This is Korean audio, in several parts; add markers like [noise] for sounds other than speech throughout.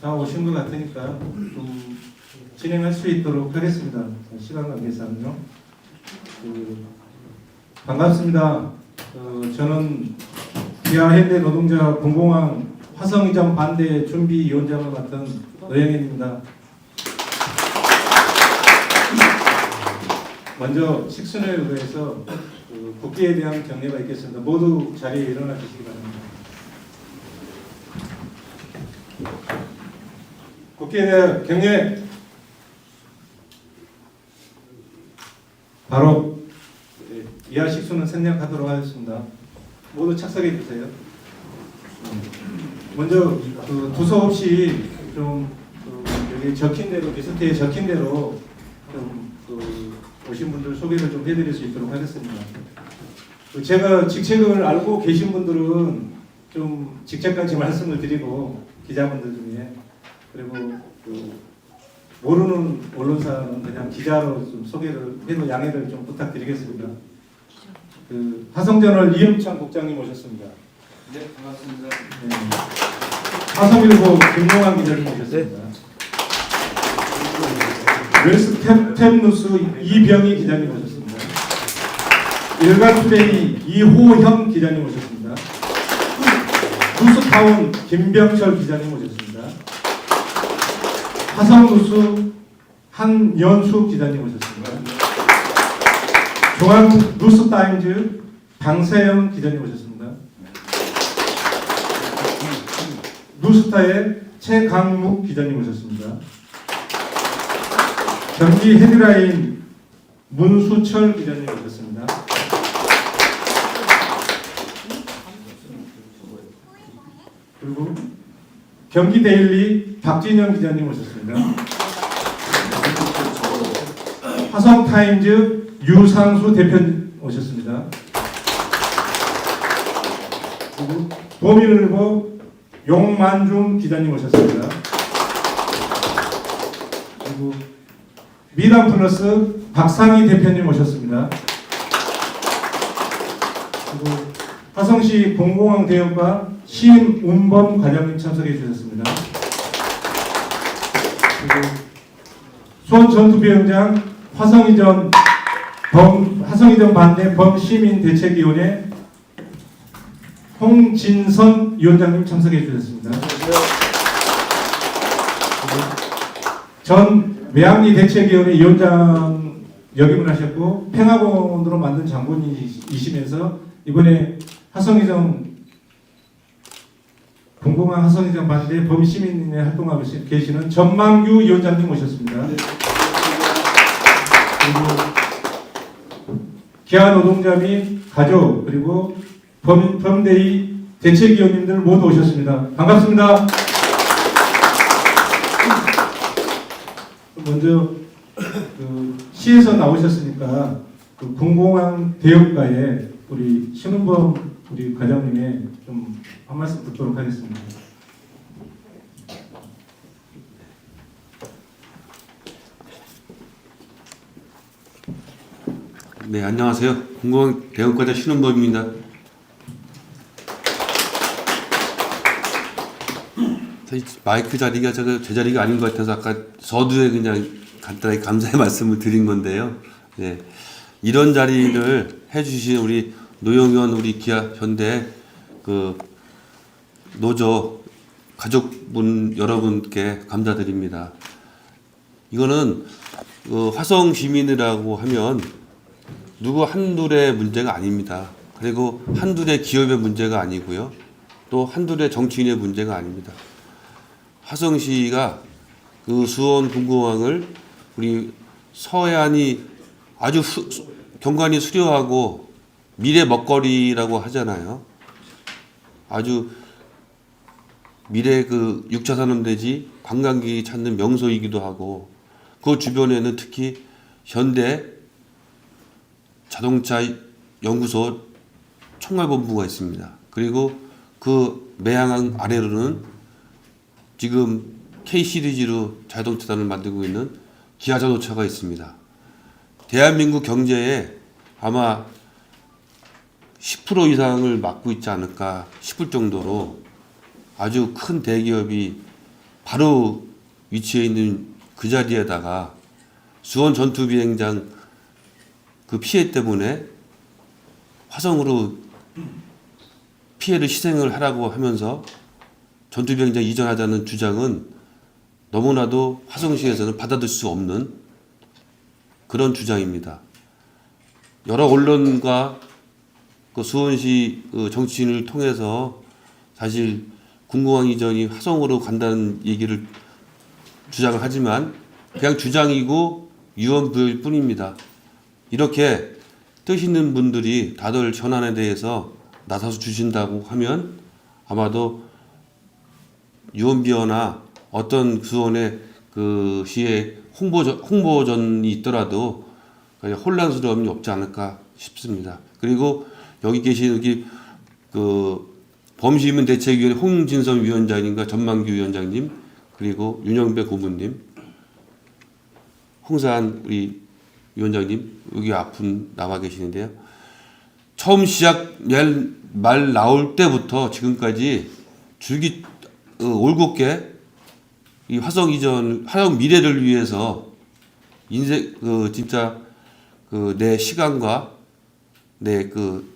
다 오신 것 같으니까 좀 진행할 수 있도록 하겠습니다. 시간 관계상요. 그, 반갑습니다. 어, 저는 기아 현대 노동자 공공항 화성 이전 반대 준비 위원장을 맡은 노영현입니다. 먼저 식순에 의해서 그 국기에 대한 경례가 있겠습니다. 모두 자리에 일어나 주시기 바랍니다. 국기에 대한 경례. 바로 예, 이하 식수는 생략하도록 하겠습니다. 모두 착석해 주세요. 먼저 그 두서 없이 좀 그, 여기 적힌 대로 리스트에 적힌 대로 좀그 오신 분들 소개를 좀 해드릴 수 있도록 하겠습니다. 그 제가 직책을 알고 계신 분들은 좀 직책까지 [laughs] 말씀을 드리고 기자분들 중에 그리고 그 모르는 언론사는 그냥 기자로 좀 소개를 해도 양해를 좀 부탁드리겠습니다. 그 화성저널 이영창 국장님 오셨습니다. 네, 반갑습니다. 네. 화성일보 김용환 기자님 오셨습니다. 웰스 탭, 탭뉴스 이병희 기자님 오셨습니다. 일간투데이 이호형 기자님 오셨습니다. 뉴스타운 김병철 기자님 오셨습니다. 화성뉴스 한연수 기자님 오셨습니다. 중앙뉴스타임즈 방세영 기자님 오셨습니다. 뉴스타의 최강묵 기자님 오셨습니다. 경기 헤드라인 문수철 기자님 오셨습니다. 그리고 경기 데일리 박진영 기자님 오셨습니다. 화성 타임즈 유상수 대표님 오셨습니다. 도민일보 용만중 기자님 오셨습니다. 그리고 미담 플러스 박상희 대표님 오셨습니다. 그리고 화성시 공공항 대응과 신운범 과장님 참석해 주셨습니다. 수원 전투비행장 화성이전 범 화성이전 반대 범시민 대책위원회 홍진선 위원장님 참석해 주셨습니다. 전 매학리 대책위원회 위원장 역임을 하셨고 평화공원으로 만든 장본인이시면서 이번에 하성이정 공공항 하성이정 반대 범시민에 활동하고 계시는 전망규 위원장님 오셨습니다. 그리고 기아 노동자 및 가족 그리고 범, 범대의 대책위원님들 모두 오셨습니다. 반갑습니다. 먼저 그 시에서 나오셨으니까 그 공공항 대역가에 우리 신은범 우리 과장님의 좀 한 말씀 듣도록 하겠습니다. 네, 안녕하세요. 공공항 대응과장 신은범입니다. 사실 마이크 자리가 제가 제 자리가 아닌 것 같아서 아까 서두에 그냥 간단하게 감사의 [laughs] 말씀을 드린 건데요. 네, 이런 자리를 해주신 우리 노영현 우리 기아 현대 그 노조 가족분 여러분께 감사드립니다. 이거는 그 화성 시민이라고 하면 누구 한둘의 문제가 아닙니다. 그리고 한둘의 기업의 문제가 아니고요. 또 한둘의 정치인의 문제가 아닙니다. 화성시가 그 수원 군공항을 우리 서해안이 아주 수, 경관이 수려하고 미래 먹거리라고 하잖아요. 아주 미래 그 6차 산업대지 관광객이 찾는 명소이기도 하고 그 주변에는 특히 현대 자동차 연구소 총괄본부가 있습니다. 그리고 그 매항 아래로는 지금 K 시리즈로 자동차단을 만들고 있는 기아 자동차가 있습니다. 대한민국 경제에 아마 10% 이상을 맡고 있지 않을까 싶을 정도로 아주 큰 대기업이 바로 위치해 있는 그 자리에다가 수원 전투 비행장 그 피해 때문에 화성으로 피해를 희생을 하라고 하면서 전투 비행장 이전하자는 주장은 너무나도 화성시에서는 받아들일 수 없는 그런 주장입니다. 여러 언론과 그 수원시 그 정치인을 통해서 사실 군공항 이전이 화성으로 간다는 얘기를 주장을 하지만 그냥 주장이고 유언부여일 뿐입니다. 이렇게 뜻 있는 분들이 다들 전환에 대해서 나서서 주신다고 하면 아마도 유언비어나 어떤 수원의 그 시의 홍보전, 홍보전이 있더라도 혼란스러움이 없지 않을까 싶습니다. 그리고 여기 계신 여기 그 범시민 대책위원회 홍진성 위원장님과 전만규 위원장님 그리고 윤영배 고문님 홍산 우리 위원장님 여기 앞분 나와 계시는데요. 처음 시작 말, 말 나올 때부터 지금까지 줄기 어, 올곧게 이 화성 이전 화성 미래를 위해서 인생 그 진짜 그 내 시간과 내그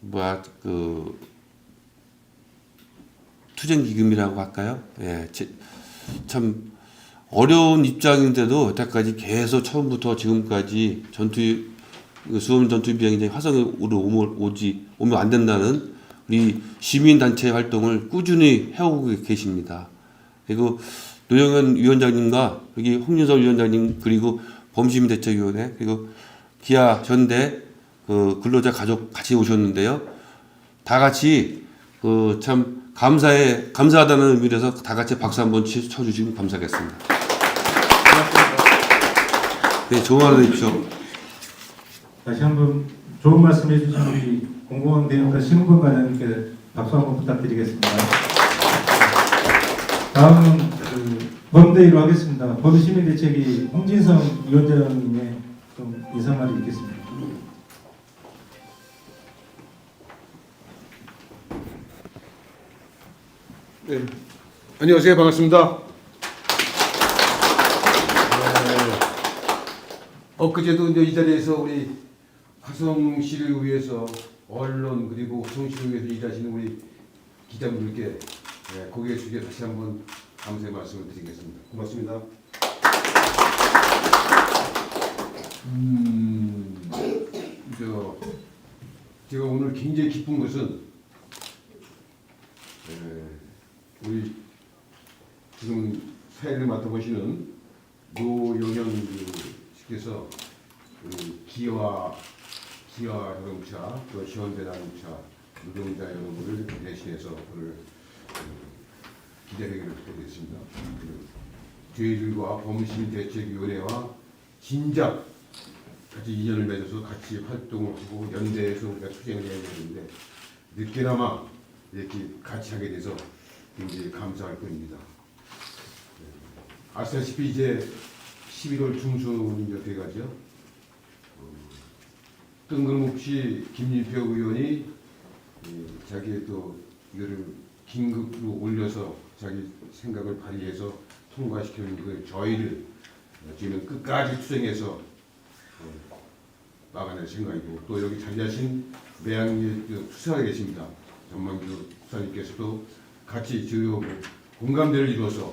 뭐야 그 투쟁 기금이라고 할까요? 예, 제- 참 어려운 입장인데도 여태까지 계속 처음부터 지금까지 전투 그 수험 전투 비행장이 화성으로 오지 오면 안 된다는 우리 시민 단체 활동을 꾸준히 해오고 계십니다. 그리고 노영현 위원장님과 여기 홍윤설 위원장님 그리고 범시민대책위원회 그리고 기아 현대 그 근로자 가족 같이 오셨는데요. 다 같이 그참 감사해 감사하다는 의미에서 다 같이 박수 한번 치- 쳐주시면 감사하겠습니다. 네, 좋은 하루 되십시오. 다시 한번 좋은 말씀 해주신 우리 공공항 대학과 신은권 과장님께 박수 한번 부탁드리겠습니다. 다음은 그 범대위로 하겠습니다. 범시민대책위 홍진성 위원장님의 좀 인사말이 있겠습니다. 네. 안녕하세요. 반갑습니다. 네. 엊그제도 이제 이 자리에서 우리 화성시를 위해서 언론 그리고 화성시를 위해서 일하시는 우리 기자분들께 네, 고개 숙여 다시 한번 감사의 말씀을 드리겠습니다. 고맙습니다. 음, 저 제가 오늘 굉장히 기쁜 것은 에, 우리 지금 사회를 맡아보시는 노영현 씨께서 그 기와 기와 자동차, 또 시원대 자동차 노동자 여러분을 대신해서 오늘 그 기자회견을 듣게 됐습니다. 그 저희들과 범시민대책위원회와 진작 같이 인연을 맺어서 같이 활동을 하고 연대해서 우리가 투쟁을 해야 되는데 늦게나마 이렇게 같이 하게 돼서 굉장히 감사할 뿐입니다. 네. 아시다시피 이제 11월 중순이 돼가죠. 어, 뜬금없이 김일표 의원이 이, 자기의 또 이거를 긴급으로 올려서 자기 생각을 발휘해서 통과시키는 그 저희를 지금 끝까지 투쟁해서 어, 막아낼 생각이고 또 여기 자리하신 매양리 그 수사에 계십니다. 전만규 수사님께서도 같이 저희 공감대를 이루어서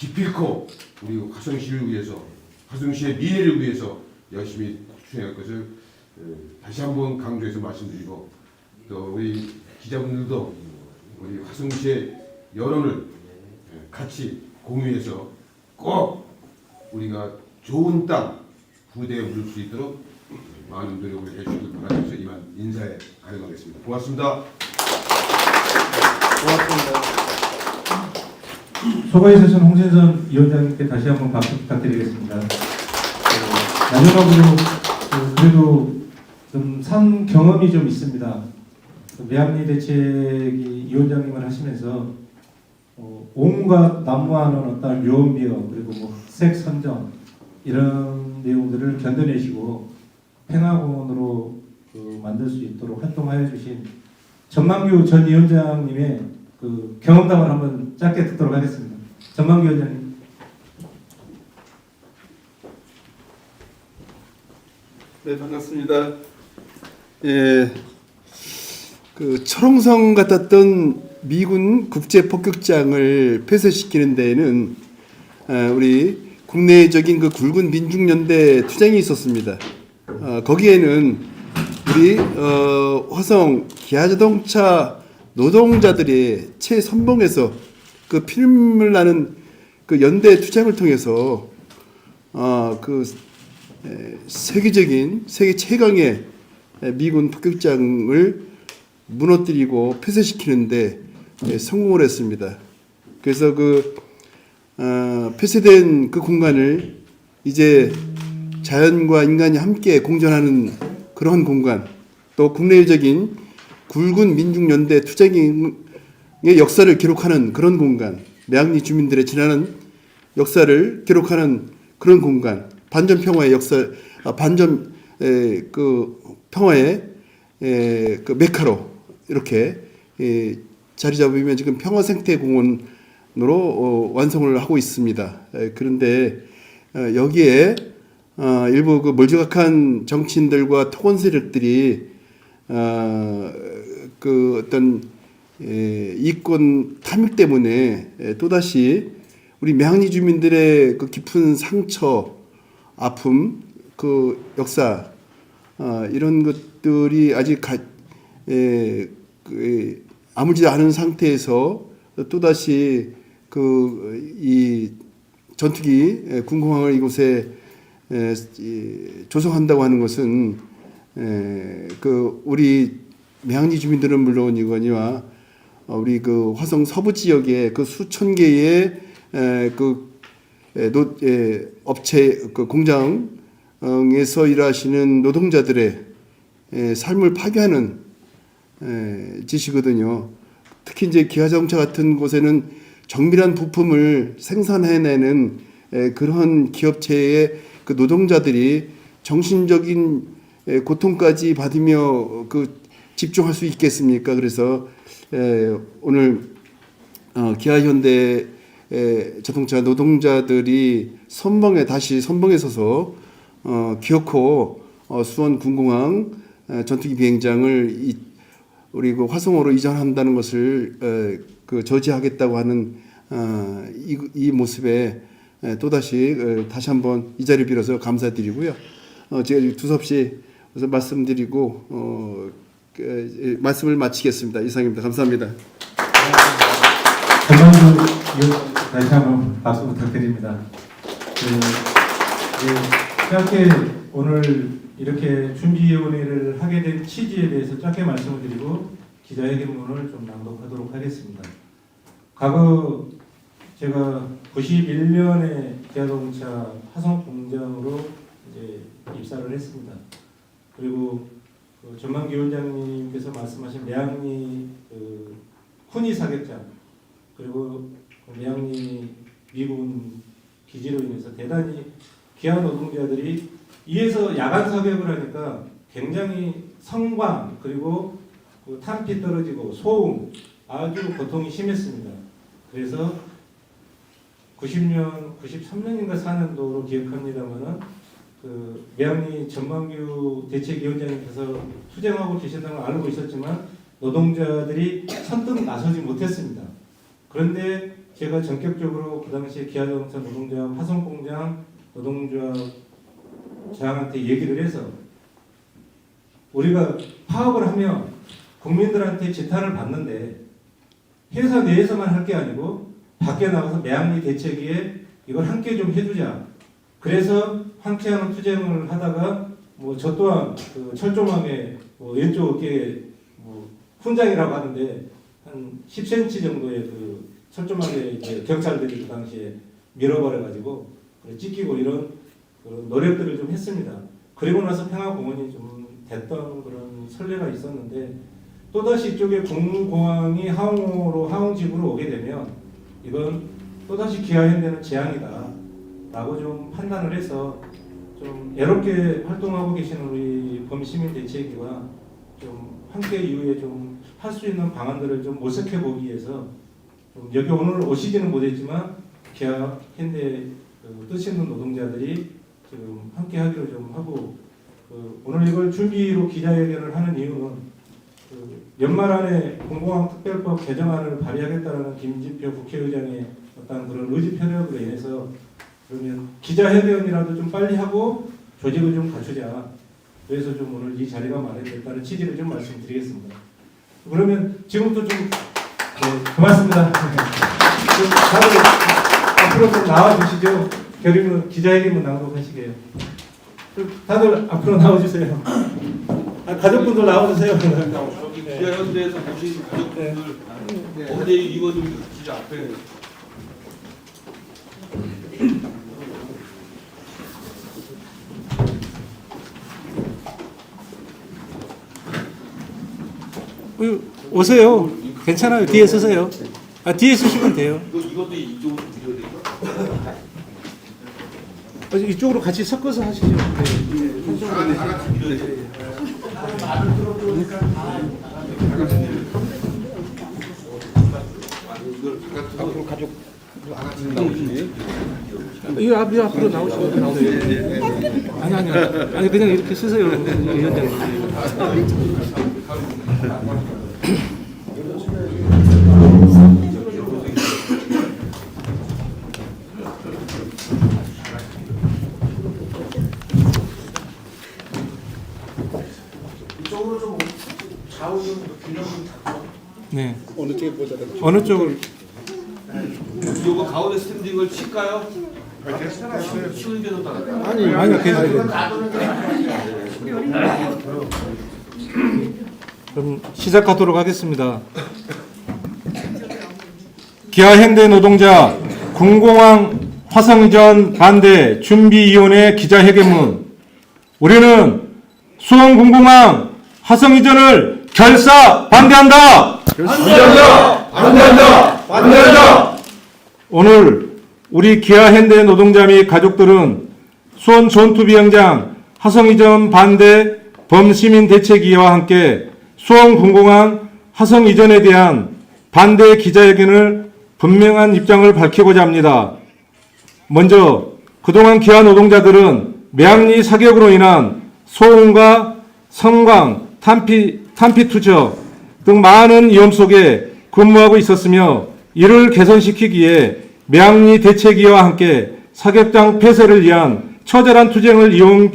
기필코 우리 화성시를 위해서 화성시의 미래를 위해서 열심히 투쟁할 것을 어, 다시 한번 강조해서 말씀드리고 또 우리 기자분들도 우리 화성시의 여론을 예, 같이 공유해서 꼭 우리가 좋은 땅 후대에 묻을 수 있도록 많은 노력을 해주시길 바라면서 이만 인사에 가능하겠습니다. 고맙습니다. 소거해 주신 홍진선 위원장님께 다시 한번 박수 부탁드리겠습니다. 그 그래도 좀 산 경험이 좀 있습니다. 그 매합리 대책이 위원장님을 하시면서 어, 온갖 난무하는 어떤 유언비어 그리고 뭐 색 선정 이런 내용들을 견뎌내시고 평화공원으로 그 만들 수 있도록 활동하여 주신 전만규 전 위원장님의 그 경험담을 한번 짧게 듣도록 하겠습니다. 전망기 원장님. 네 반갑습니다. 예, 그 철옹성 같았던 미군 국제 폭격장을 폐쇄시키는 데에는 아, 우리 국내적인 그 굵은 민중연대 투쟁이 있었습니다. 어, 거기에는 우리 어, 화성 기아자동차 노동자들의 최선봉에서 그 피눈물 나는 그 연대 투쟁을 통해서 어, 그 에, 세계적인 세계 최강의 에, 미군 폭격장을 무너뜨리고 폐쇄시키는데 에, 성공을 했습니다. 그래서 그 어, 폐쇄된 그 공간을 이제 자연과 인간이 함께 공존하는 그런 공간, 또 국내적인 굵은 민중연대 투쟁의 역사를 기록하는 그런 공간, 매양리 주민들의 지나는 역사를 기록하는 그런 공간, 반전 평화의 역사, 아, 반전 에, 그 평화의 에, 그 메카로 이렇게 에, 자리 잡으면 지금 평화 생태 공원으로 어, 완성을 하고 있습니다. 에, 그런데 어, 여기에 어, 일부 그 몰지각한 정치인들과 토건 세력들이 어, 그 어떤 에, 이권 탐욕 때문에 에, 또다시 우리 매항리 주민들의 그 깊은 상처, 아픔, 그 역사 어, 이런 것들이 아직 가, 에, 그, 아물지 않은 상태에서 또다시 그 이 전투기 에, 군공항을 이곳에 조성한다고 하는 것은 에, 그 우리 매항리 주민들은 물론이거니와 어, 우리 그 화성 서부 지역의 그 수천 개의 에, 그 에, 노, 에, 업체 그 공장에서 일하시는 노동자들의 에, 삶을 파괴하는 에, 짓이거든요. 특히 이제 기아자동차 같은 곳에는 정밀한 부품을 생산해내는 에, 그런 기업체의 그 노동자들이 정신적인 에, 고통까지 받으며 그 집중할 수 있겠습니까? 그래서 에, 오늘 어, 기아현대 에, 자동차 노동자들이 선봉에 다시 선봉에 서서 어, 기어코 어, 수원 군공항 에, 전투기 비행장을 이, 우리 그 화성으로 이전한다는 것을 에, 그 저지하겠다고 하는 어, 이, 이 모습에 에, 또다시 에, 다시 한번 이 자리를 빌어서 감사드리고요. 어, 제가 우선 말씀드리고 어, 말씀을 마치겠습니다. 이상입니다. 감사합니다. 전망기 위원 다시 한번 박수 부탁드립니다. 그, 예, 짧게 오늘 이렇게 준비위원회를 하게 된 취지에 대해서 짧게 말씀을 드리고 기자회견문을 좀 낭독하도록 하겠습니다. 과거 제가 91년에 기아자동차 화성 공장으로 이제 입사를 했습니다. 그리고 그 전만기 위원장님께서 말씀하신 매양리 그 훈이 사격장 그리고 그 매양리 미군 기지로 인해서 대단히 귀한 노동자들이 이에서 야간 사격을 하니까 굉장히 성광 그리고 그 탄피 떨어지고 소음 아주 고통이 심했습니다. 그래서 90년, 93년인가 4년도로 기억합니다만은 그 매양리 전망규 대책위원장님께서 투쟁하고 계신다는 걸 알고 있었지만 노동자들이 선뜻 나서지 못했습니다. 그런데 제가 전격적으로 그 당시에 기아자동차 노동자 화성공장 노동자 장한테 얘기를 해서 우리가 파업을 하면 국민들한테 지탄을 받는데 회사 내에서만 할 게 아니고 밖에 나가서 매양리 대책위에 이걸 함께 좀 해주자. 그래서 함께하는 투쟁을 하다가 뭐 저 또한 그 철조망에 뭐 왼쪽 어깨에 뭐 훈장이라고 하는데 한 10cm 정도의 그 철조망에 이제 경찰들이 그 당시에 밀어버려 가지고 찢기고 이런 그런 노력들을 좀 했습니다. 그리고 나서 평화공원이 좀 됐던 그런 선례가 있었는데 또다시 이쪽에 공공항이 하옹으로 하옹집으로 오게 되면 이건 또다시 기아현대는 재앙이다 라고 좀 판단을 해서 좀 애롭게 활동하고 계시는 우리 범시민 대책위와 좀 함께 이후에 좀 할 수 있는 방안들을 좀 모색해 보기 위해서 좀 여기 오늘 오시지는 못했지만 기아 현대 그 뜻 있는 노동자들이 지금 함께 하기로 좀 하고 그 오늘 이걸 준비로 기자회견을 하는 이유는 그 연말 안에 공공항 특별법 개정안을 발의하겠다는 김진표 국회의장의 어떤 그런 의지 표력으로 인해서 그러면 기자회견이라도 좀 빨리 하고 조직을 좀 갖추자. 그래서 좀 오늘 이 자리가 마련됐다는 취지를 좀 말씀드리겠습니다. 그러면 지금부터 좀 네, 고맙습니다. 좀 다들 앞으로 좀 나와 주시죠. 결의문 기자회견문 낭독하시게요. 좀 다들 앞으로 나와주세요. 아, 가족분들 나와주세요. 저기 기아현대에서 모신 가족분들 어제 이거는 기자 앞에 오세요. 괜찮아요. 뒤에 서세요. 아 뒤에 서시면 돼요. 이것도 이쪽으로 밀어야 되니까. 어, 이쪽으로 같이 섞어서 하시죠. 네. 이 앞, 이 앞으로 나오시고 나오세요. 아니 아니 아니 아니 그냥 이렇게 쓰세요 위원장님. 네. 어느 쪽에 보자. 어느 쪽을? 가운데 스탠딩을 칠까요? 치는 게더 나을까요? 아니 아니 괜찮아요. 그럼 시작하도록 하겠습니다. 기아 현대 노동자 군공항 화성전 반대 준비위원회 기자회견문. 우리는 수원 군공항 화성 이전을 결사 반대한다. 반대한다. 반대한다. 반대한다. 오늘 우리 기아 현대 노동자 및 가족들은 수원 전투비행장 화성 이전 반대 범시민 대책위와 함께 수원 군공항 화성 이전에 대한 반대 기자회견을 분명한 입장을 밝히고자 합니다. 먼저 그동안 기아 노동자들은 매학리 사격으로 인한 소음과 성광, 탄피, 탄피 투척 등 많은 위험 속에 근무하고 있었으며 이를 개선시키기에 매학리 대책위와 함께 사격장 폐쇄를 위한 처절한 투쟁을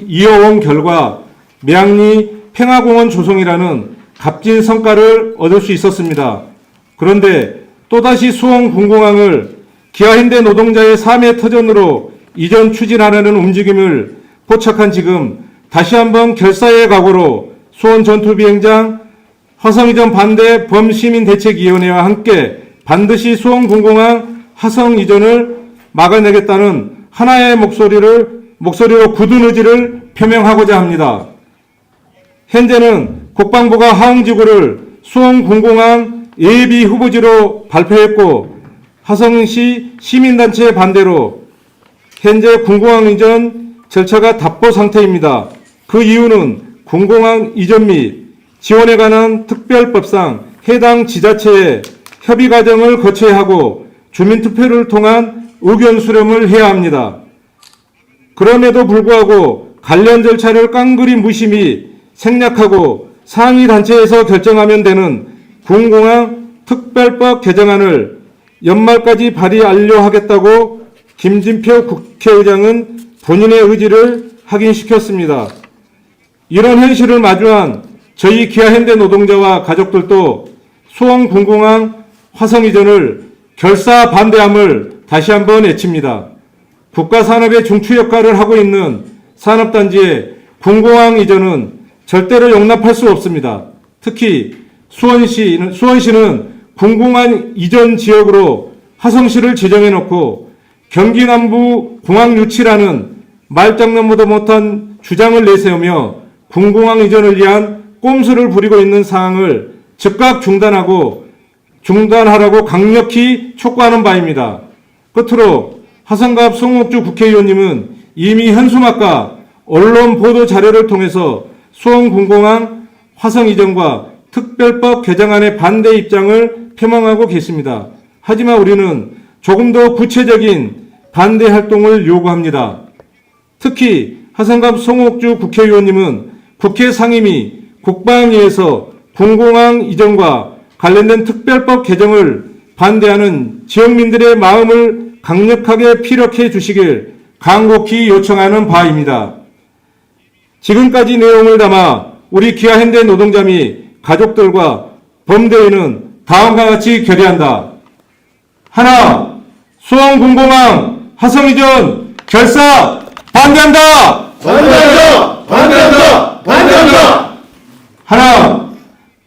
이어온 결과 매학리 평화공원 조성이라는 값진 성과를 얻을 수 있었습니다. 그런데 또다시 수원 군공항을 기아현대 노동자의 삶의 터전으로 이전 추진하려는 움직임을 포착한 지금 다시 한번 결사의 각오로 수원 전투비행장 화성이전 반대 범시민대책위원회와 함께 반드시 수원 군공항 화성 이전을 막아내겠다는 하나의 목소리를 목소리로 굳은 의지를 표명하고자 합니다. 현재는 국방부가 하흥지구를 수원 군공항 예비 후보지로 발표했고 화성시 시민단체 반대로 현재 군공항 이전 절차가 답보 상태입니다. 그 이유는 군공항 이전 및 지원에 관한 특별법상 해당 지자체에 협의 과정을 거쳐야 하고 주민투표를 통한 의견 수렴을 해야 합니다. 그럼에도 불구하고 관련 절차를 깡그리 무심히 생략하고 상위 단체에서 결정하면 되는 군공항 특별법 개정안을 연말까지 발의 완료하겠다고 김진표 국회의장은 본인의 의지를 확인시켰습니다. 이런 현실을 마주한 저희 기아현대 노동자와 가족들도 수원 군공항 화성 이전을 결사 반대함을 다시 한번 외칩니다. 국가 산업의 중추 역할을 하고 있는 산업단지의 군공항 이전은 절대로 용납할 수 없습니다. 특히 수원시는, 수원시는 군공항 이전 지역으로 화성시를 지정해 놓고 경기 남부 공항 유치라는 말장난보다 못한 주장을 내세우며 군공항 이전을 위한 꼼수를 부리고 있는 상황을 즉각 중단하고 중단하라고 강력히 촉구하는 바입니다. 끝으로 화성갑 송옥주 국회의원님은 이미 현수막과 언론 보도 자료를 통해서 수원 군공항 화성 이전과 특별법 개정안의 반대 입장을 표명하고 계십니다. 하지만 우리는 조금 더 구체적인 반대 활동을 요구합니다. 특히 하성갑 송옥주 국회의원님은 국회 상임위 국방위에서 군공항 이전과 관련된 특별법 개정을 반대하는 지역민들의 마음을 강력하게 피력해 주시길 간곡히 요청하는 바입니다. 지금까지 내용을 담아 우리 기아 현대 노동자 및 가족들과 범대위는 다음과 같이 결의한다. 하나, 수원 군공항 화성 이전 결사 반대한다. 반대한다! 반대한다! 반대한다! 하나,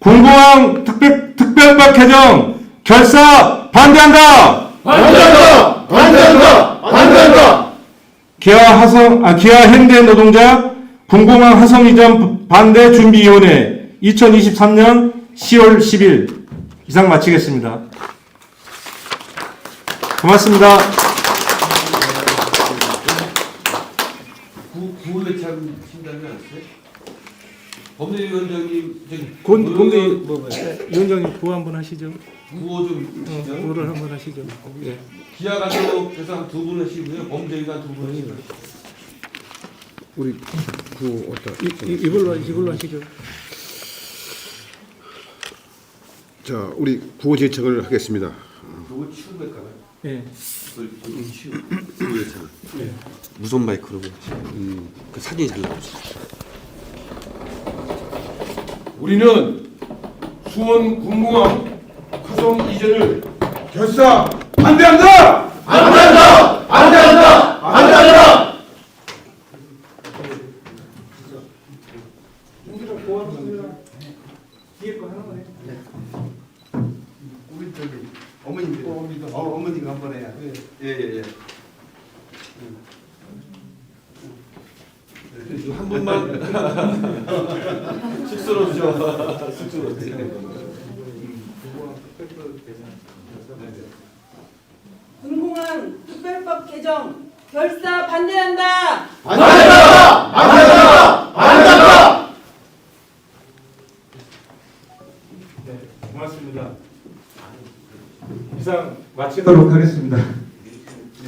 군공항 특별 특별법 개정 결사 반대한다. 반대한다! 반대한다! 반대한다! 기아 화성 아 기아 현대 노동자 군공항 화성 이전 반대 준비위원회 2023년 10월 10일 이상 마치겠습니다. 고맙습니다. 구, 구호에 참 신당이 않았어요? 법률위원장님 저기 본그 본대 뭐 위원장님 구호 한번 하시죠. 구호 좀 어, 주시죠. 구호를 한번 하시죠. 예. 기아 감독께서 한두분 하시고요. 범죄가 두 분 하시고요. 우리 그 어떤 이, 이 이걸로 이걸로 하시죠. 자 우리 구호 제청을 하겠습니다. 그거 치우할까요? 예. 그걸 좀 치우. 무선 마이크로. 음, 그 사진이 잘 나오죠. 우리는 수원 군공항 화성 이전을 결사! 반대한다! 반대한다! 반대한다! 반대한다! 우리 저기 어머님 어, 어머니가 한번 해야. 예 예 예. 한 분만 [laughs] 쑥스러우죠. 쑥스러우죠. [laughs] 군공항 특별법 개정 결사 반대한다. 반대한다! 반대한다! 반대한다! 고맙습니다. 이상 마치도록 하겠습니다.